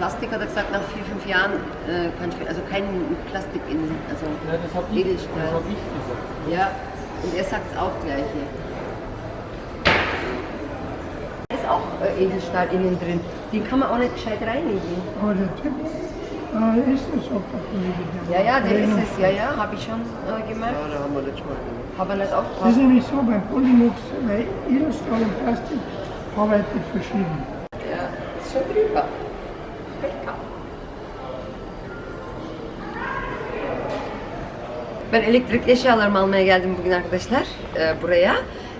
Plastik hat er gesagt, nach vier, fünf Jahren äh, kann ich, also kein Plastik in, also Ja, das habe ich, Edelstahl. das hab ich gesagt. Ja, und er sagt es auch gleich hier. Ist auch äh, Edelstahl innen drin. Den kann man auch nicht gescheit reinigen. Aber der Typ äh, ist es auch Kollege. Ja, ja, der ist es. Ja, ja, habe ich schon äh, gemacht. Ja, da haben wir letztes Mal gemacht. Aber nicht Das ist aufgepasst. nämlich so beim Polymux, bei Edelstahl und Plastik arbeitet verschieden. Ben elektrikli eşyalarımı almaya geldim bugün arkadaşlar e, buraya.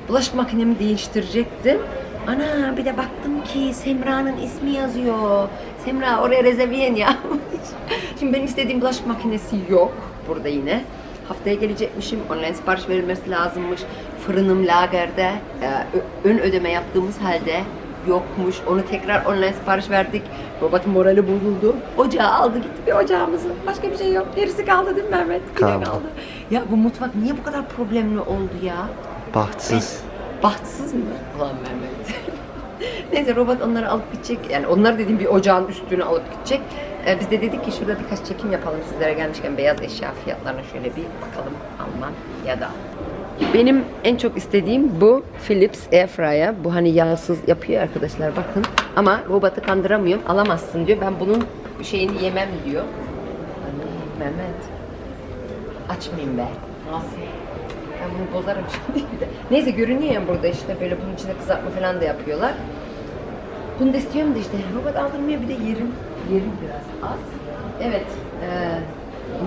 Bulaşık makinemi değiştirecektim. Ana bir de baktım ki Semra'nın ismi yazıyor. Semra oraya rezerviyen yapmış. Şimdi benim istediğim bulaşık makinesi yok burada yine. Haftaya gelecekmişim. Online sipariş verilmesi lazımmış. Fırınım lagerde. E, ön ödeme yaptığımız halde yokmuş. Onu tekrar online sipariş verdik. Robotun morali bozuldu. Ocağı aldı gitti bir ocağımızı. Başka bir şey yok. Gerisi kaldı değil mi Mehmet? Yine Kaldı. kaldı. Ya bu mutfak niye bu kadar problemli oldu ya? Bahtsız. Bahtsız mı? Ulan Mehmet. Neyse robot onları alıp gidecek. Yani onları dediğim bir ocağın üstüne alıp gidecek. Ee, biz de dedik ki şurada birkaç çekim yapalım sizlere gelmişken beyaz eşya fiyatlarına şöyle bir bakalım Alman ya da. Benim en çok istediğim bu Philips Airfryer. Bu hani yağsız yapıyor arkadaşlar bakın. Ama robotu kandıramıyorum. Alamazsın diyor. Ben bunun şeyini yemem diyor. Anne, Mehmet. Açmayayım be. Nasıl? Ben bunu bozarım şimdi. Neyse görünüyor ya burada işte böyle bunun içinde kızartma falan da yapıyorlar. Bunu da istiyorum da işte robot aldırmıyor bir de yerim yerim biraz az. Evet. eee,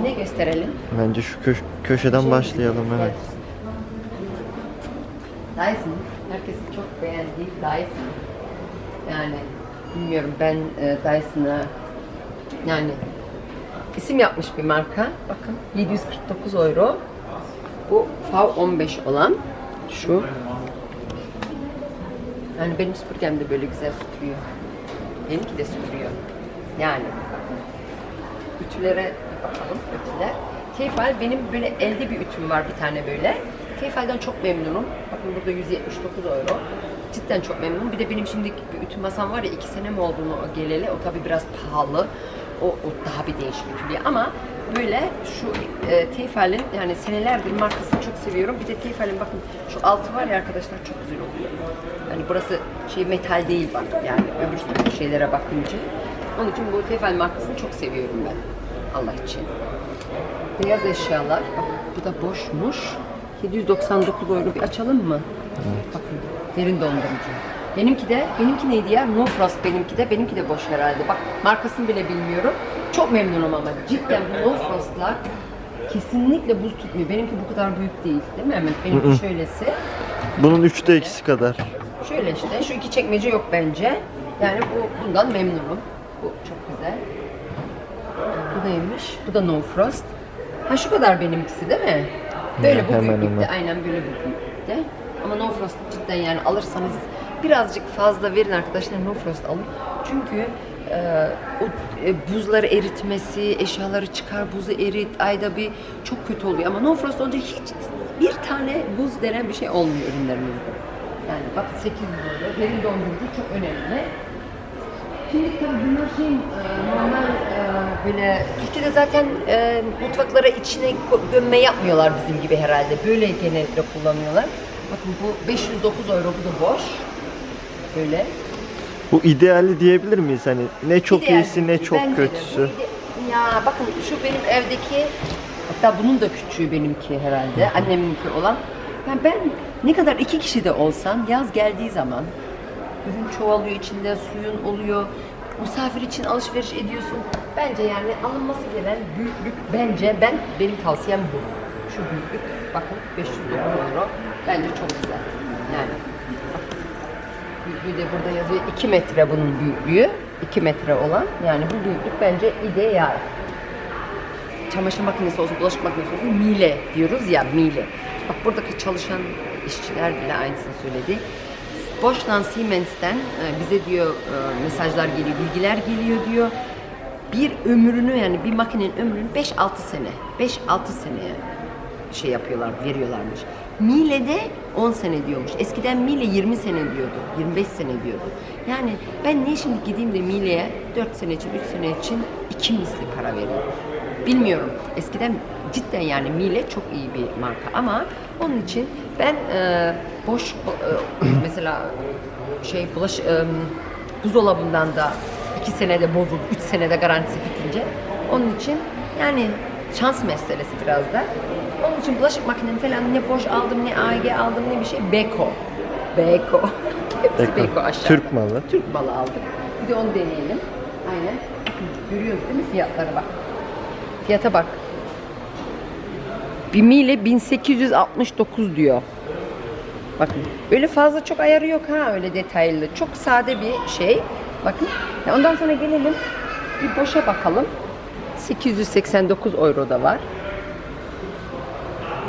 ne gösterelim? Bence şu köş- köşeden başlayalım evet. Dyson. Herkesin çok beğendiği Dyson. Yani bilmiyorum ben e, Dyson'a yani isim yapmış bir marka. Bakın 749 euro. Bu V15 olan şu. Yani benim süpürgem de böyle güzel süpürüyor. Benimki de süpürüyor. Yani. Ütülere bakalım. Ütüler. Tefal benim böyle elde bir ütüm var bir tane böyle. Tefal'den çok memnunum. Bakın burada 179 euro. Cidden çok memnunum. Bir de benim şimdi bir ütü masam var ya iki sene mi oldu mu o geleli. O tabi biraz pahalı. O, o daha bir değişik ütülüyor. Ama böyle şu e, Tefal'in yani senelerdir markasını çok seviyorum. Bir de Tefal'in bakın şu altı var ya arkadaşlar çok güzel oluyor. Yani burası şey metal değil bak yani öbür şeylere bakınca. Onun için bu Tefal markasını çok seviyorum ben. Allah için. Beyaz eşyalar. Bak bu da boşmuş. 799 euro. Bir açalım mı? Bakın derin dondurucu. Benimki de, benimki neydi ya? No Frost benimki de. Benimki de boş herhalde. Bak markasını bile bilmiyorum. Çok memnunum ama. Cidden bu No Frost'lar kesinlikle buz tutmuyor. Benimki bu kadar büyük değil. Değil mi Mehmet? Benimki şöylesi. Bunun üçte ikisi kadar. Şöyle işte. Şu iki çekmece yok bence. Yani bu bundan memnunum. Bu çok güzel. Bu neymiş? Bu da No Frost. Ha şu kadar benimkisi değil mi? Böyle Ya, bu hemen büyüklükte. hemen. Aynen böyle büyüklükte. Ama No Frost cidden yani alırsanız birazcık fazla verin arkadaşlar No Frost alın. Çünkü e, o e, buzları eritmesi, eşyaları çıkar buzu erit, ayda bir çok kötü oluyor. Ama No Frost olunca hiç bir tane buz denen bir şey olmuyor ürünlerimizde. Yani bak 800 euro. Derin dondurucu çok önemli. Şimdi tabii bunlar şey e, normal e, böyle Türkiye'de zaten e, mutfaklara içine gömme yapmıyorlar bizim gibi herhalde. Böyle genellikle kullanıyorlar. Bakın bu 509 euro bu da boş. Böyle. Bu ideali diyebilir miyiz? Hani ne çok İdeal. iyisi ne çok kötüsü. Ya bakın şu benim evdeki hatta bunun da küçüğü benimki herhalde. Anneminki olan. Yani ben ne kadar iki kişi de olsam yaz geldiği zaman ürün çoğalıyor içinde suyun oluyor. Misafir için alışveriş ediyorsun. Bence yani alınması gereken büyüklük bence ben benim tavsiyem bu. Şu büyüklük bakın 509 euro. Bence çok güzel. Yani Büyüklüğü de burada yazıyor. 2 metre bunun büyüklüğü. 2 metre olan. Yani bu büyüklük bence ideal. Çamaşır makinesi olsun, bulaşık makinesi olsun mile diyoruz ya mile. Bak buradaki çalışan işçiler bile aynısını söyledi. Bosch'tan Siemens'ten e, bize diyor e, mesajlar geliyor, bilgiler geliyor diyor. Bir ömrünü yani bir makinenin ömrünü 5-6 sene, 5-6 seneye şey yapıyorlar, veriyorlarmış. Mile'de 10 sene diyormuş. Eskiden Miele 20 sene diyordu. 25 sene diyordu. Yani ben niye şimdi gideyim de Miele'ye 4 sene için, 3 sene için iki misli para vereyim? Bilmiyorum. Eskiden cidden yani Miele çok iyi bir marka ama onun için ben e, boş e, mesela şey bulaş e, buzdolabından da iki senede bozuldu, üç senede garantisi bitince onun için yani şans meselesi biraz da. Onun için bulaşık makinemi falan ne boş aldım ne AEG aldım ne bir şey Beko. Beko. Hepsi Beko. Beko, aşağıda. Türk malı. Türk malı aldık. Bir de onu deneyelim. Aynen. Görüyoruz değil mi fiyatlara bak. Fiyata bak. Bimiyle 1869 diyor. Bakın öyle fazla çok ayarı yok ha öyle detaylı. Çok sade bir şey. Bakın. Ya ondan sonra gelelim bir boşa bakalım. 889 euro da var.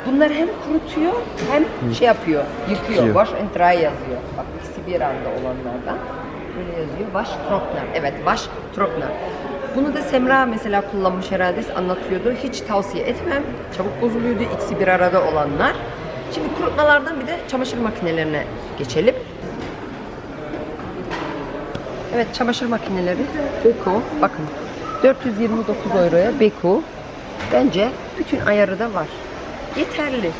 Bunlar hem kurutuyor hem şey yapıyor, yıkıyor. Yıkıyor. Wash and dry yazıyor. Bak ikisi bir anda olanlardan. Böyle yazıyor. Wash Trockner. Evet, Wash Trockner. Bunu da Semra mesela kullanmış herhalde anlatıyordu. Hiç tavsiye etmem. Çabuk bozuluyordu ikisi bir arada olanlar. Şimdi kurutmalardan bir de çamaşır makinelerine geçelim. Evet çamaşır makineleri Beko bakın 429 euroya Beko bence bütün ayarı da var. Yeterli.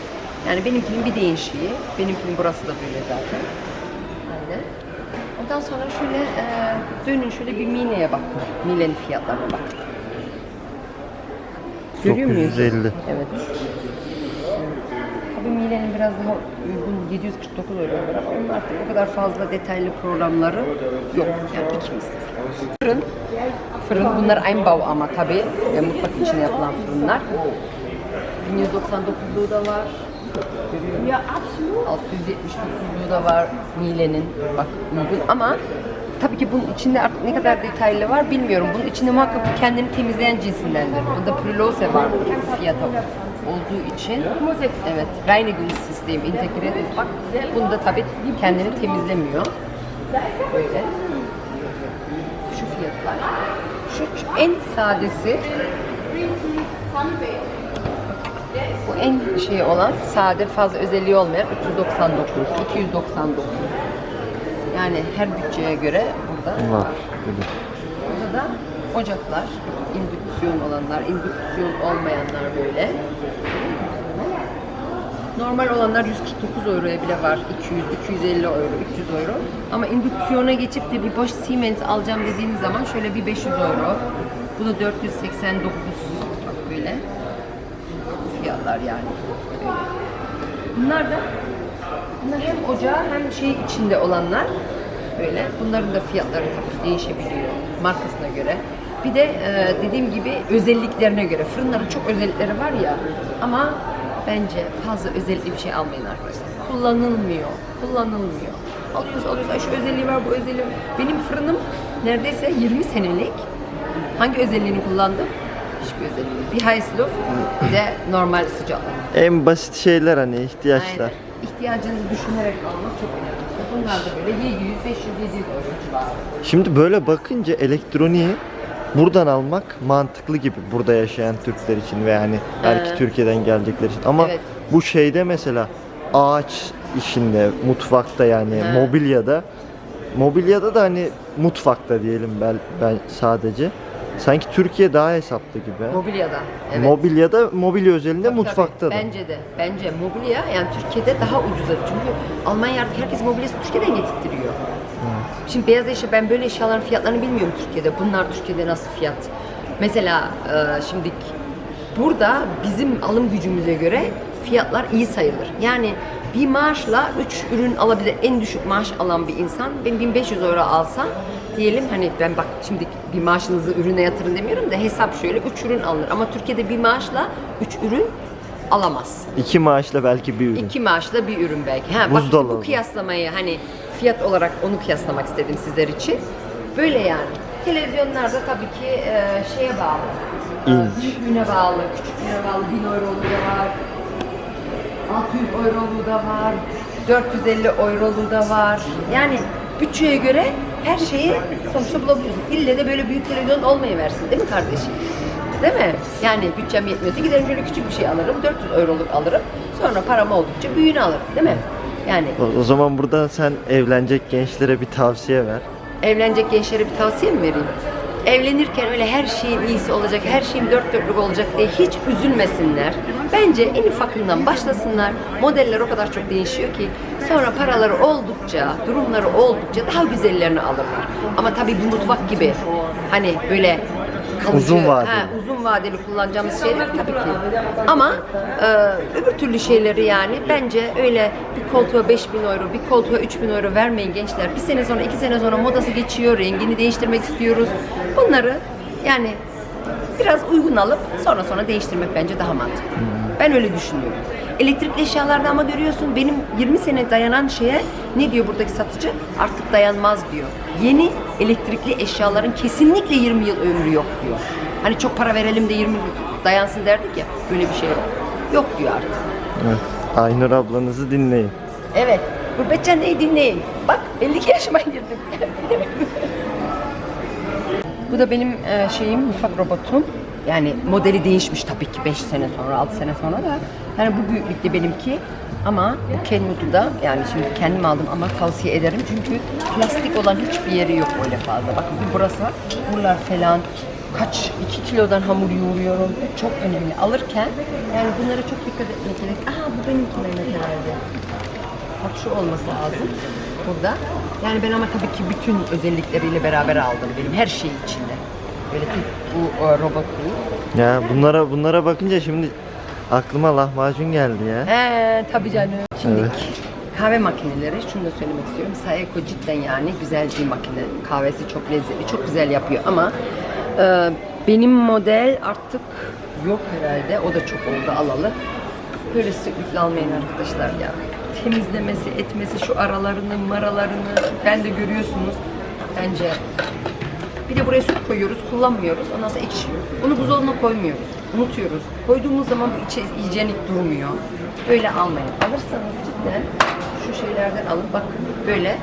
Yani benimkinin bir değişiği. Benimkinin burası da böyle zaten. Aynen. Ondan sonra şöyle e, dönün şöyle bir Mine'ye bakın. Mine'nin fiyatlarına bakın. Görüyor muyuz? 950. Evet. Tabii Mile'nin biraz daha uygun 749 euro var ama onun artık o kadar fazla detaylı programları yok. Yani iki misli. Fırın. Fırın bunlar Einbau ama tabii e, mutfak içine yapılan fırınlar. 1199'luğu da var. Görüyor musun? 679'luğu da var Mile'nin. Bak uygun ama tabii ki bunun içinde artık ne kadar detaylı var bilmiyorum. Bunun içinde muhakkak kendini temizleyen cinsindendir. Bunda Prilose var fiyata olduğu için. Evet, Reinigungssystem integre bak bunda tabii kendini temizlemiyor. Böyle. Şu fiyatlar. Şu, şu en sadesi bu en şey olan sade fazla özelliği olmayan 399, 299. Yani her bütçeye göre burada Var. Burada da ocaklar, indüksiyon olanlar, indüksiyon olmayanlar böyle. Normal olanlar 149 euroya bile var. 200, 250 euro, 300 euro. Ama indüksiyona geçip de bir boş Siemens alacağım dediğiniz zaman şöyle bir 500 euro. Bu da 489 bak böyle. Fiyatlar yani. Bunlar da bunlar hem ocağı hem şey içinde olanlar böyle. Bunların da fiyatları tabii değişebiliyor markasına göre. Bir de e, dediğim gibi özelliklerine göre. Fırınların çok özellikleri var ya ama bence fazla özellikli bir şey almayın arkadaşlar. Kullanılmıyor. Kullanılmıyor. Alıyoruz. Ay şu özelliği var bu özelliği var. Benim fırınım neredeyse 20 senelik. Hangi özelliğini kullandım? Hiçbir özelliği. Bir high loft, bir de normal sıcaklık. En basit şeyler hani ihtiyaçlar. Aynen. İhtiyacını düşünerek almak çok önemli. Bunlar da böyle 700, 500, 700 euro civarı. Şimdi böyle bakınca elektroniği buradan almak mantıklı gibi burada yaşayan Türkler için ve yani belki He. Türkiye'den gelecekler için. Ama Evet. bu şeyde mesela ağaç işinde, mutfakta yani He. mobilyada mobilyada da hani mutfakta diyelim ben, ben sadece. Sanki Türkiye daha hesaplı gibi. Mobilyada. Evet. Mobilyada mobilya özelinde Tabii, mutfakta da. Bence de. Bence mobilya yani Türkiye'de daha ucuza. Çünkü Almanya artık herkes mobilyası Türkiye'den getirtiyor. Şimdi beyaz eşya ben böyle eşyaların fiyatlarını bilmiyorum Türkiye'de. Bunlar Türkiye'de nasıl fiyat? Mesela e, şimdi burada bizim alım gücümüze göre fiyatlar iyi sayılır. Yani bir maaşla 3 ürün alabilir. En düşük maaş alan bir insan ben 1500 euro alsam diyelim hani ben bak şimdi bir maaşınızı ürüne yatırın demiyorum da hesap şöyle 3 ürün alınır. Ama Türkiye'de bir maaşla 3 ürün alamaz. İki maaşla belki bir ürün. İki maaşla bir ürün belki. Ha, bak işte bu kıyaslamayı hani fiyat olarak onu kıyaslamak istedim sizler için. Böyle yani. Televizyonlarda tabii ki e, şeye bağlı. E, İnç. Büyüklüğüne bağlı, küçüklüğüne bağlı. 1000 euroluğu da var. 600 euroluğu da var. 450 euroluğu da var. Yani bütçeye göre her şeyi sonuçta bulabiliyorsun. İlle de böyle büyük televizyon olmayıversin değil mi kardeşim? Değil mi? Yani bütçem yetmiyorsa giderim şöyle küçük bir şey alırım. 400 euroluk alırım. Sonra param oldukça büyüğünü alırım. Değil mi? Yani O, o zaman burada sen evlenecek gençlere bir tavsiye ver. evlenecek gençlere bir tavsiye mi vereyim? Evlenirken öyle her şeyin iyisi olacak, her şeyin dört dörtlük olacak diye hiç üzülmesinler. Bence en ufakından başlasınlar. Modeller o kadar çok değişiyor ki sonra paraları oldukça, durumları oldukça daha güzellerini alırlar. Ama tabii bir mutfak gibi hani böyle kalıcı, Uzun vadeli. Ha, uzun vadeli kullanacağımız şeyler tabii ki. Ama e, öbür türlü şeyleri yani bence öyle bir koltuğa 5000 euro, bir koltuğa 3000 euro vermeyin gençler. Bir sene sonra, iki sene sonra modası geçiyor, rengini değiştirmek istiyoruz. Bunları yani biraz uygun alıp sonra sonra değiştirmek bence daha mantıklı. Ben öyle düşünüyorum. Elektrikli eşyalarda ama görüyorsun benim 20 sene dayanan şeye ne diyor buradaki satıcı? Artık dayanmaz diyor. Yeni elektrikli eşyaların kesinlikle 20 yıl ömrü yok diyor. Hani çok para verelim de 20 yıl dayansın derdik ya. Böyle bir şey yok. Yok diyor artık. Evet. Aynur ablanızı dinleyin. Evet. Gurbetçen neyi dinleyin. Bak 52 yaşıma girdim. Bu da benim e, şeyim mutfak robotum. Yani modeli değişmiş tabii ki 5 sene sonra, 6 sene sonra da. Yani bu büyüklükte benimki. Ama bu Kenwood'u da yani şimdi kendim aldım ama tavsiye ederim. Çünkü plastik olan hiçbir yeri yok öyle fazla. Bakın burası var. Buralar falan kaç 2 kilodan hamur yoğuruyorum. Çok önemli. Alırken yani bunlara çok dikkat etmek gerek. Aha bu benimki Mehmet herhalde. Bak şu olması lazım burada. Yani ben ama tabii ki bütün özellikleriyle beraber aldım benim her şey içinde. Böyle bu e. Ya bunlara bunlara bakınca şimdi aklıma lahmacun geldi ya. He tabii canım. Şimdi Evet. kahve makineleri şunu da söylemek istiyorum. Saeco cidden yani güzel bir makine. Kahvesi çok lezzetli, çok güzel yapıyor ama e, benim model artık yok herhalde. O da çok oldu alalı. Böyle sıklıkla almayın arkadaşlar ya. Temizlemesi, etmesi, şu aralarını, maralarını ben de görüyorsunuz. Bence bir de buraya süt koyuyoruz, kullanmıyoruz. Ondan sonra ekşiyor. Bunu buzdolabına koymuyoruz. Unutuyoruz. Koyduğumuz zaman bu içi hijyenik durmuyor. Böyle almayın. Alırsanız cidden şu şeylerden alın. Bak böyle.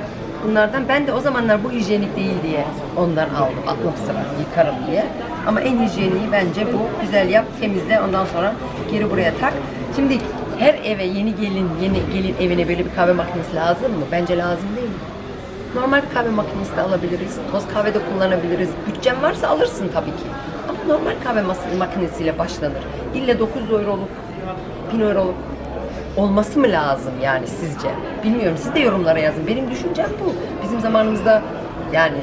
Bunlardan ben de o zamanlar bu hijyenik değil diye ondan aldım. Aklım sıra yıkarım diye. Ama en hijyeniği bence bu. Güzel yap, temizle. Ondan sonra geri buraya tak. Şimdi her eve yeni gelin, yeni gelin evine böyle bir kahve makinesi lazım mı? Bence lazım değil. Normal bir kahve makinesi de alabiliriz. Toz kahve de kullanabiliriz. Bütçen varsa alırsın tabii ki. Ama normal kahve makinesiyle başlanır. İlle 9 euroluk, 1000 euroluk olması mı lazım yani sizce? Bilmiyorum. Siz de yorumlara yazın. Benim düşüncem bu. Bizim zamanımızda yani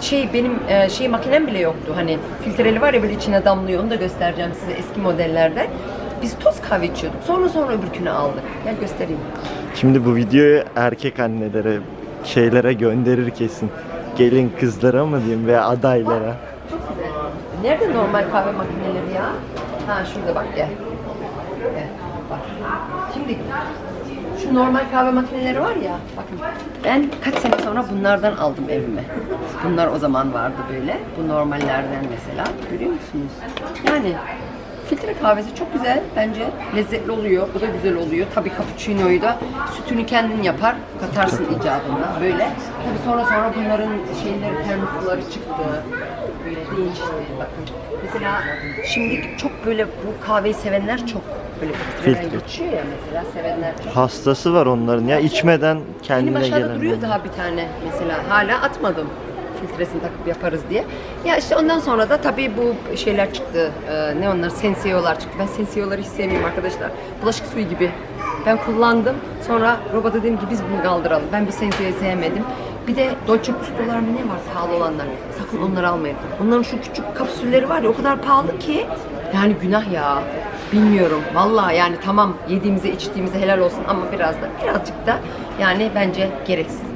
şey benim e, şey makinem bile yoktu. Hani filtreli var ya böyle içine damlıyor. Onu da göstereceğim size eski modellerden. Biz toz kahve içiyorduk. Sonra sonra öbürkünü aldık. Gel göstereyim. Şimdi bu videoyu erkek annelere, şeylere gönderir kesin. Gelin kızlara mı diyeyim veya adaylara. Çok güzel. Nerede normal kahve makineleri ya? Ha şurada bak gel. Gel, bak. Şimdi şu normal kahve makineleri var ya, bakın ben kaç sene sonra bunlardan aldım evime. Bunlar o zaman vardı böyle. Bu normallerden mesela. Görüyor musunuz? Yani filtre kahvesi çok güzel bence. Lezzetli oluyor. Bu da güzel oluyor. Tabii cappuccino'yu da sütünü kendin yapar. Katarsın icabında. Böyle. Tabii sonra sonra bunların şeyleri, termosları çıktı. Böyle değişti. Bakın. Mesela şimdi çok böyle bu kahveyi sevenler çok. Böyle filtreden Filtre. geçiyor ya mesela sevenler çok. Hastası var onların ya içmeden Benim kendine aşağıda gelen. duruyor daha bir tane mesela. Hala atmadım filtresini takıp yaparız diye. Ya işte ondan sonra da tabii bu şeyler çıktı. Ee, ne onlar? Sensiyolar çıktı. Ben sensiyoları hiç sevmiyorum arkadaşlar. Bulaşık suyu gibi. Ben kullandım. Sonra robota dedim ki biz bunu kaldıralım. Ben bir sensiyoyu sevmedim. Bir de Dolce Gusto'lar mı ne var pahalı olanlar. Sakın onları almayın. Onların şu küçük kapsülleri var ya o kadar pahalı ki. Yani günah ya. Bilmiyorum. Vallahi yani tamam yediğimize içtiğimize helal olsun ama biraz da birazcık da yani bence gereksiz.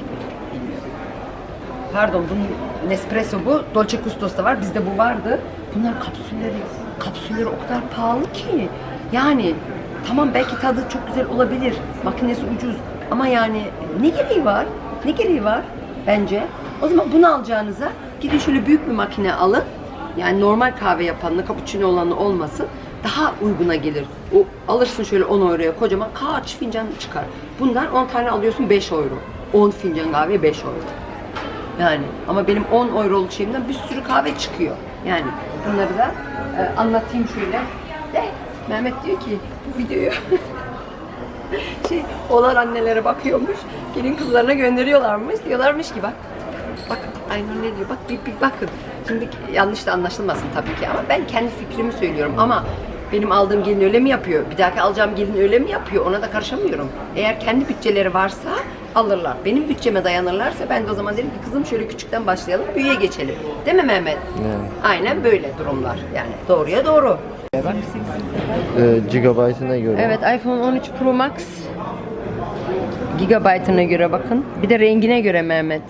Pardon bunun Nespresso bu. Dolce Gustos'ta var. Bizde bu vardı. Bunlar kapsülleri, kapsülleri o kadar pahalı ki. Yani tamam belki tadı çok güzel olabilir. Makinesi ucuz. Ama yani ne gereği var? Ne gereği var bence? O zaman bunu alacağınıza gidin şöyle büyük bir makine alın. Yani normal kahve yapanla, cappuccino olanı olmasın. Daha uyguna gelir. O alırsın şöyle 10 euroya kocaman kaç fincan çıkar. Bundan 10 tane alıyorsun 5 euro. 10 fincan kahve 5 euro. Yani ama benim 10 euroluk şeyimden bir sürü kahve çıkıyor. Yani bunları da e, anlatayım şöyle. De Mehmet diyor ki bu videoyu şey olan annelere bakıyormuş. Gelin kızlarına gönderiyorlarmış. Diyorlarmış ki bak Bak Aynur ne diyor? Bak bir, bir bakın. Şimdi yanlış da anlaşılmasın tabii ki ama ben kendi fikrimi söylüyorum ama benim aldığım gelin öyle mi yapıyor? Bir dahaki alacağım gelin öyle mi yapıyor? Ona da karışamıyorum. Eğer kendi bütçeleri varsa alırlar. Benim bütçeme dayanırlarsa ben de o zaman derim ki kızım şöyle küçükten başlayalım, büyüye geçelim. Değil mi Mehmet? Yani. Aynen böyle durumlar. Yani doğruya doğru. Ee, gigabyte'ına göre. Evet iPhone 13 Pro Max gigabaytına göre bakın. Bir de rengine göre Mehmet.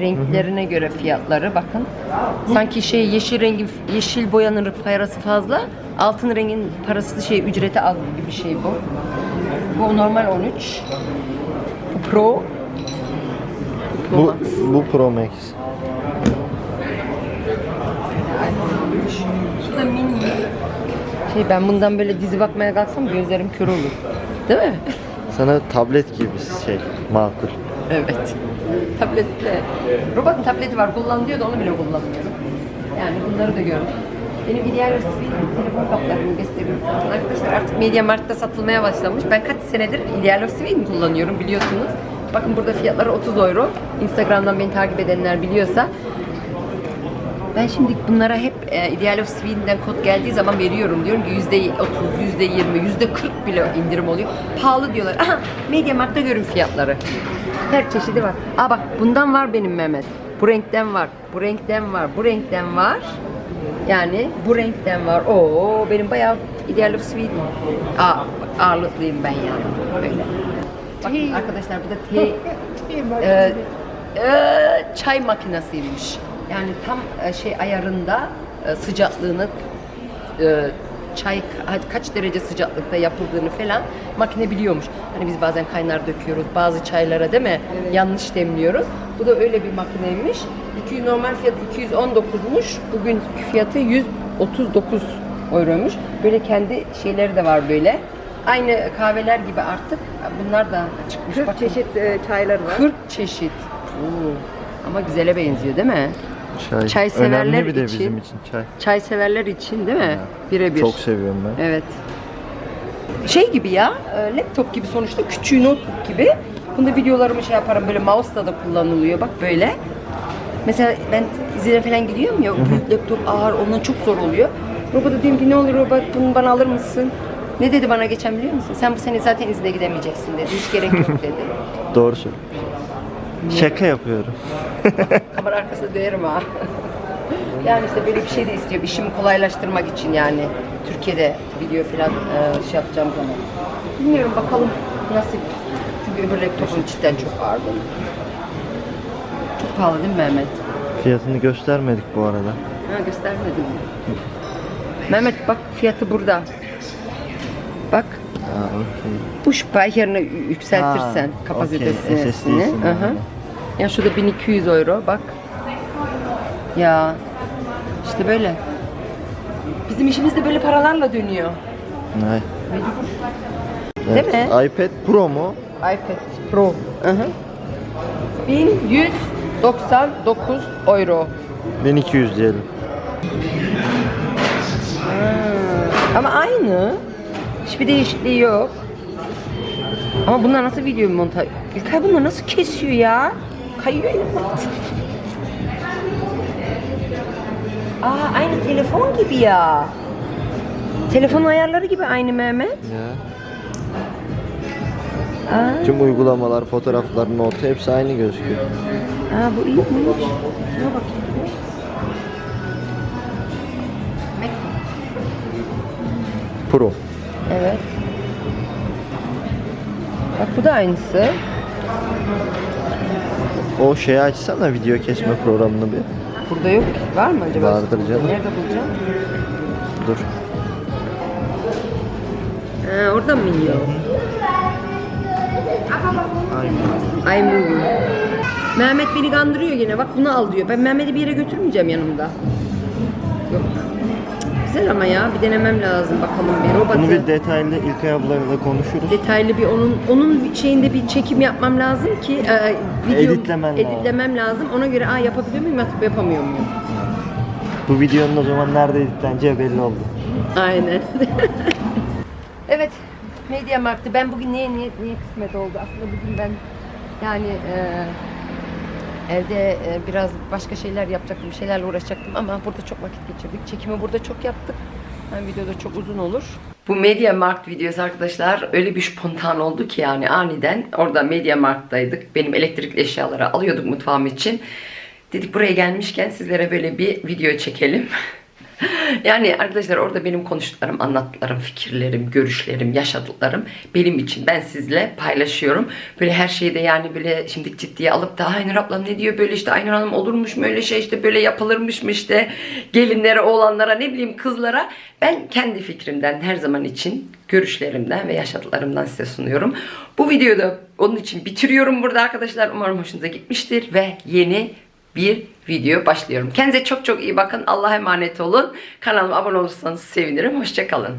Renklerine göre fiyatları bakın. Sanki şey yeşil rengin yeşil boyanın parası fazla, altın rengin parası şey ücreti az gibi bir şey bu. Bu normal 13. Pro. Pro Bu, Max. bu Pro Max. Şu da mini. Şey ben bundan böyle dizi bakmaya kalksam gözlerim kör olur. Değil mi? Sana tablet gibi bir şey. Makul. Evet. Tabletle. Robotun tableti var kullan diyor da onu bile kullanmıyorum. Yani bunları da gördüm. Benim ideal Speed'in telefon kaplarını gösteriyorum. Bakın Arkadaşlar artık Media Markt'ta satılmaya başlamış. Ben kaç senedir Ideal of kullanıyorum biliyorsunuz. Bakın burada fiyatları 30 euro. Instagram'dan beni takip edenler biliyorsa. Ben şimdi bunlara hep e, Ideal of Sweden'den kod geldiği zaman veriyorum. Diyorum ki yüzde 30, yüzde 20, yüzde 40 bile indirim oluyor. Pahalı diyorlar. Aha Media görün fiyatları. Her çeşidi var. Aa bak bundan var benim Mehmet. Bu renkten var, bu renkten var, bu renkten var. Yani bu renkten var. Oo benim bayağı Ideal of Sweden. Aa, ağırlıklıyım ben yani. Böyle. Bakın arkadaşlar bu da T e, e, çay makinesiymiş. Yani tam e, şey ayarında e, sıcaklığını e, çay ka- kaç derece sıcaklıkta yapıldığını falan makine biliyormuş. Hani biz bazen kaynar döküyoruz bazı çaylara değil mi? Yanlış demliyoruz. Bu da öyle bir makineymiş. 200 normal fiyatı 219'muş. Bugün fiyatı 139 euroymuş. Böyle kendi şeyleri de var böyle. Aynı kahveler gibi artık bunlar da çıkmış. 40 Bakın. çeşit e, çayları var. 40 çeşit. Oo. Ama güzele benziyor değil mi? Çay. Çay severler Önemli bir de için- bizim için çay. Çay severler için değil mi? Birebir. Çok seviyorum ben. Evet. Şey gibi ya, e, laptop gibi sonuçta küçüğü notebook gibi. Bunda videolarımı şey yaparım böyle mouse'la da kullanılıyor bak böyle. Mesela ben izine falan gidiyorum ya, büyük laptop ağır, ondan çok zor oluyor. Robot'a diyorum ki ne olur robot bunu bana alır mısın? Ne dedi bana geçen biliyor musun? Sen bu sene zaten izine gidemeyeceksin dedi. Hiç gerek yok dedi. Doğru söylüyorsun. Şaka yapıyorum. Kamera arkasında değerim ha. yani işte böyle bir şey de istiyor. İşimi kolaylaştırmak için yani. Türkiye'de video falan e, şey yapacağım zaman. Bilmiyorum bakalım nasıl. Çünkü öbür laptopum cidden çok ağır benim. Çok pahalı değil mi Mehmet? Fiyatını göstermedik bu arada. Ha göstermedim? Mehmet bak fiyatı burada. Bak Ha, okey. bu yü- yükseltirsen kapasitesini. SSD'sini hı. yani. Ya şurada 1200 euro bak. Ya işte böyle. Bizim işimiz de böyle paralarla dönüyor. Ay. Değil mi? iPad Pro mu? iPad Pro. Hı hı. 1199 euro. 1200 diyelim. Ama aynı. Hiçbir değişikliği yok. Ama bunlar nasıl video montaj? İlkay bunlar nasıl kesiyor ya? Kayıyor ya. Aa aynı telefon gibi ya. Telefon ayarları gibi aynı Mehmet. Ya. Aa, Tüm uygulamalar, fotoğraflar, not hepsi aynı gözüküyor. aa bu iyiymiş. Şuna bakayım. Pro. Evet. Bak bu da aynısı. O şeyi açsana video kesme programını bir. Burada yok. ki. Var mı acaba? Vardır canım. Nerede bulacağım? Dur. Ha, oradan mı? Aynen. iMovie. Mehmet beni kandırıyor yine. Bak bunu al diyor. Ben Mehmet'i bir yere götürmeyeceğim yanımda. Güzel ama ya. Bir denemem lazım bakalım bir. Robotu. Bunu bir detaylı İlkay ablayla konuşuruz. detaylı bir onun onun bir şeyinde bir çekim yapmam lazım ki e, video Editlemen lazım. editlemem lazım. Ona göre aa yapabiliyor muyum yapıp yapamıyor muyum? Bu videonun o zaman nerede editleneceği belli oldu. Aynen. evet. Media Markt'ı ben bugün niye niye niye kısmet oldu? Aslında bugün ben yani e, evde e, biraz başka şeyler yapacaktım, şeylerle uğraşacaktım ama burada çok vakit geçirdik. Çekimi burada çok yaptık. Yani videoda çok uzun olur. Bu Media Markt videosu arkadaşlar öyle bir spontan oldu ki yani aniden orada Media Markt'taydık. Benim elektrikli eşyaları alıyorduk mutfağım için. Dedik buraya gelmişken sizlere böyle bir video çekelim. Yani arkadaşlar orada benim konuştuklarım, anlattıklarım, fikirlerim, görüşlerim, yaşadıklarım benim için. Ben sizle paylaşıyorum. Böyle her şeyi de yani böyle şimdi ciddiye alıp da Aynur ablam ne diyor böyle işte Aynur Hanım olurmuş mu öyle şey işte böyle yapılırmış mı işte gelinlere, oğlanlara ne bileyim kızlara ben kendi fikrimden her zaman için görüşlerimden ve yaşadıklarımdan size sunuyorum. Bu videoyu da onun için bitiriyorum burada arkadaşlar. Umarım hoşunuza gitmiştir ve yeni bir video başlıyorum. Kendinize çok çok iyi bakın. Allah'a emanet olun. Kanalıma abone olursanız sevinirim. Hoşçakalın.